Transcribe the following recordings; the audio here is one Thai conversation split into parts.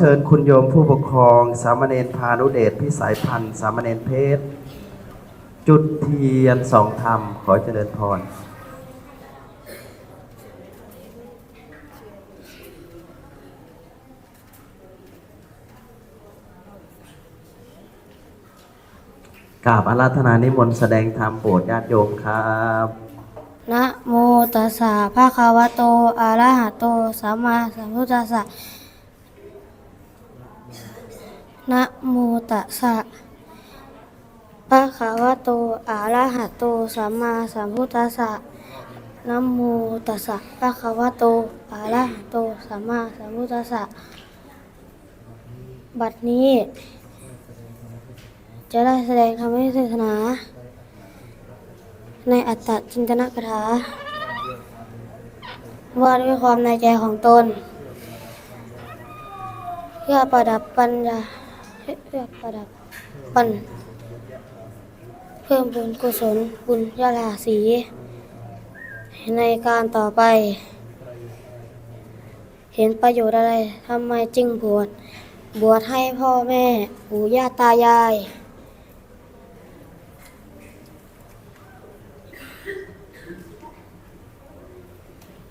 เชิญคุณโยมผู้ปกครอง สามเณรพานุเดชพิสายพันธ์สามเณรเพชร จุดเทียนสองธรรม ขอเจริญพรกราบอาราธนานิมนต์แสดงธรรมโปรดญาติโยมครับนะโมตัสสะภะคะวะโตอะระหะโตสัมมาสัมพุทธัสสะ นะโมตัสสะภะคะวะโตอะระหะโตสัมมาสัมพุทธัสสะนะโมตัสสะภะคะวะโตอะระหะโตสัมมาสัมพุทธัสสะบัดนี้ จะได้แสดงธรรมเทศนา ในอัตตจินตนกถาว่าด้วยความในใจของตน เพื่อประดับปัญญา เพื่อประดับปัญเพิ่มบุญกุศลบุญยาลาสี ในการต่อไป เห็นประโยชน์อะไรทำไมจึงบวชบวชให้พ่อแม่ปู่ย่าตายาย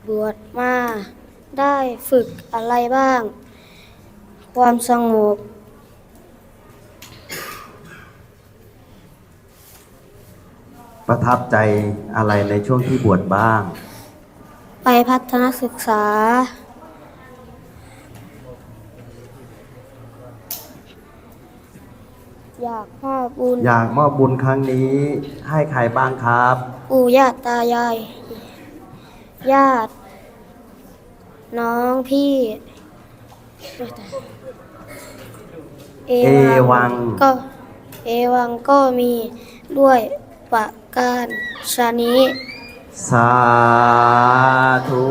บวชมาได้ฝึกอะไรบ้าง ความสงบ ประทับใจอะไรในช่วงที่บวชบ้าง ไปพัฒนศึกษา อยากมอบบุญอยากมอบบุญครั้งนี้ให้ใครบ้างครับ ปู่ย่าตายาย ญาติ น้องพี่เอเอวังก็ เอวังก็มีด้วย ประการชนี้ สาธุ